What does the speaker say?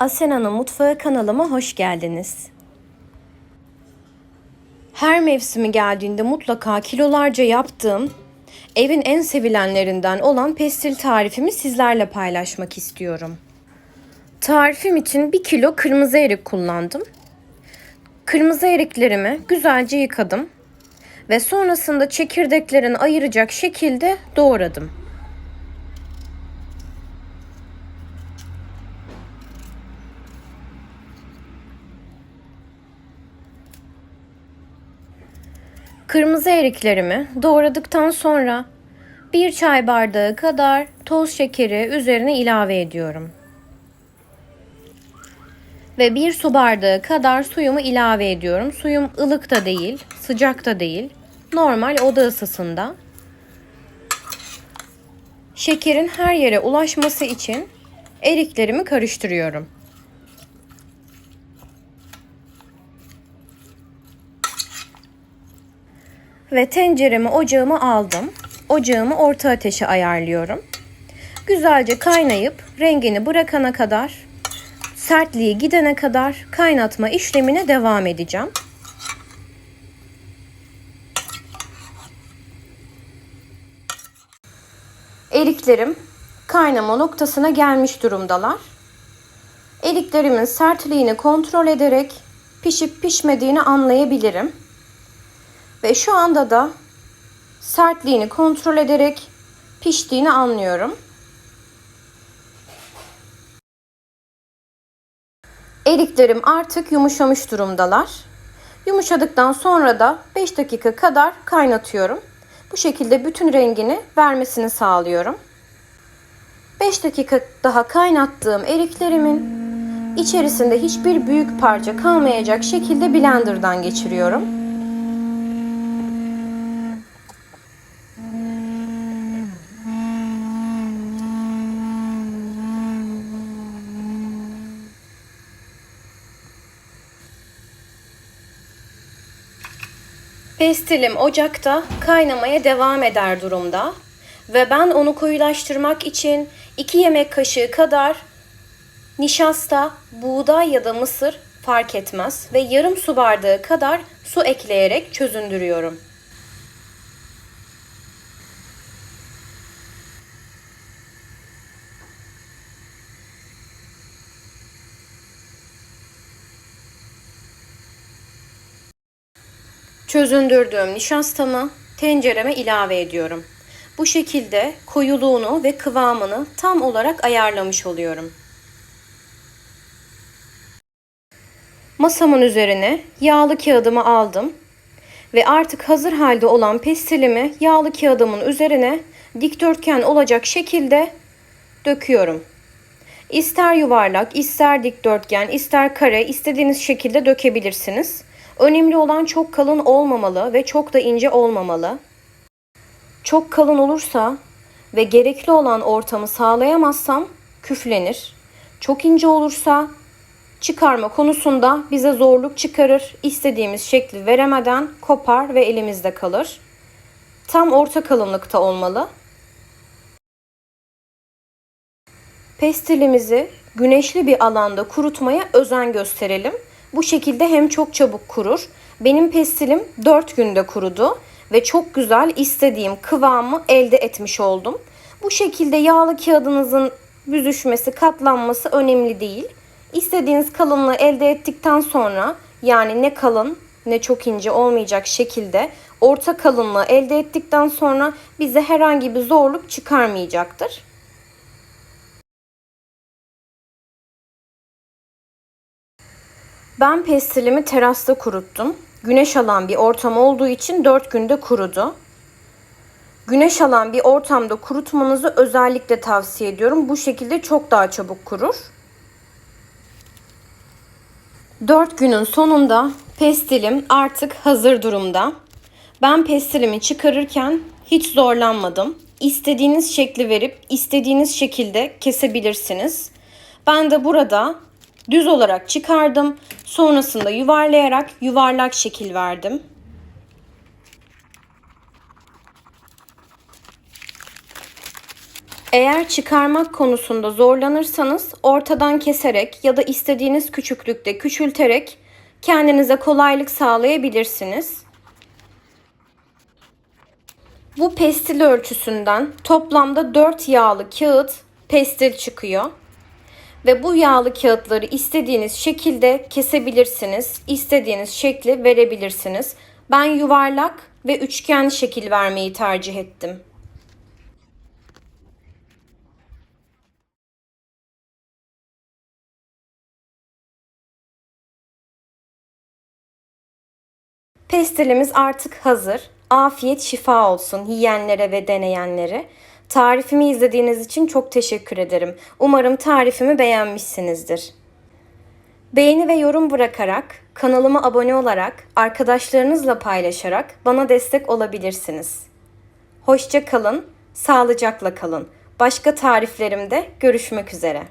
Asena'nın Mutfağı kanalıma hoş geldiniz. Her mevsimi geldiğinde mutlaka kilolarca yaptığım evin en sevilenlerinden olan pestil tarifimi sizlerle paylaşmak istiyorum. Tarifim için 1 kilo kırmızı erik kullandım. Kırmızı eriklerimi güzelce yıkadım ve sonrasında çekirdeklerini ayıracak şekilde doğradım. Kırmızı eriklerimi doğradıktan sonra bir çay bardağı kadar toz şekeri üzerine ilave ediyorum. Ve bir su bardağı kadar suyumu ilave ediyorum. Suyum ılık da değil, sıcak da değil. Normal oda ısısında. Şekerin her yere ulaşması için eriklerimi karıştırıyorum. Ve tenceremi ocağıma aldım. Ocağımı orta ateşe ayarlıyorum. Güzelce kaynayıp rengini bırakana kadar, sertliği gidene kadar kaynatma işlemine devam edeceğim. Eriklerim kaynama noktasına gelmiş durumdalar. Eriklerimin sertliğini kontrol ederek pişip pişmediğini anlayabilirim. Ve şu anda da sertliğini kontrol ederek piştiğini anlıyorum. Eriklerim artık yumuşamış durumdalar. Yumuşadıktan sonra da 5 dakika kadar kaynatıyorum. Bu şekilde bütün rengini vermesini sağlıyorum. 5 dakika daha kaynattığım eriklerimin içerisinde hiçbir büyük parça kalmayacak şekilde blenderdan geçiriyorum. Pestilim ocakta kaynamaya devam eder durumda ve ben onu koyulaştırmak için 2 yemek kaşığı kadar nişasta, buğday ya da mısır fark etmez ve yarım su bardağı kadar su ekleyerek çözündürüyorum. Çözündürdüğüm nişastamı tencereme ilave ediyorum. Bu şekilde koyuluğunu ve kıvamını tam olarak ayarlamış oluyorum. Masamın üzerine yağlı kağıdımı aldım ve artık hazır halde olan pestilimi yağlı kağıdımın üzerine dikdörtgen olacak şekilde döküyorum. İster yuvarlak, ister dikdörtgen, ister kare istediğiniz şekilde dökebilirsiniz. Önemli olan çok kalın olmamalı ve çok da ince olmamalı. Çok kalın olursa ve gerekli olan ortamı sağlayamazsam küflenir. Çok ince olursa çıkarma konusunda bize zorluk çıkarır. İstediğimiz şekli veremeden kopar ve elimizde kalır. Tam orta kalınlıkta olmalı. Pestilimizi güneşli bir alanda kurutmaya özen gösterelim. Bu şekilde hem çok çabuk kurur. Benim pestilim 4 günde kurudu ve çok güzel istediğim kıvamı elde etmiş oldum. Bu şekilde yağlı kağıdınızın büzüşmesi, katlanması önemli değil. İstediğiniz kalınlığı elde ettikten sonra yani ne kalın ne çok ince olmayacak şekilde orta kalınlığı elde ettikten sonra bize herhangi bir zorluk çıkarmayacaktır. Ben pestilimi terasta kuruttum. Güneş alan bir ortam olduğu için 4 günde kurudu. Güneş alan bir ortamda kurutmanızı özellikle tavsiye ediyorum. Bu şekilde çok daha çabuk kurur. 4 günün sonunda pestilim artık hazır durumda. Ben pestilimi çıkarırken hiç zorlanmadım. İstediğiniz şekli verip istediğiniz şekilde kesebilirsiniz. Ben de burada düz olarak çıkardım. Sonrasında yuvarlayarak yuvarlak şekil verdim. Eğer çıkarmak konusunda zorlanırsanız ortadan keserek ya da istediğiniz küçüklükte küçülterek kendinize kolaylık sağlayabilirsiniz. Bu pestil ölçüsünden toplamda 4 yağlı kağıt pestil çıkıyor. Ve bu yağlı kağıtları istediğiniz şekilde kesebilirsiniz. istediğiniz şekli verebilirsiniz. Ben yuvarlak ve üçgen şekil vermeyi tercih ettim. Pestilimiz artık hazır. Afiyet şifa olsun yiyenlere ve deneyenlere. Tarifimi izlediğiniz için çok teşekkür ederim. Umarım tarifimi beğenmişsinizdir. Beğeni ve yorum bırakarak, kanalıma abone olarak, arkadaşlarınızla paylaşarak bana destek olabilirsiniz. Hoşça kalın, sağlıcakla kalın. Başka tariflerimde görüşmek üzere.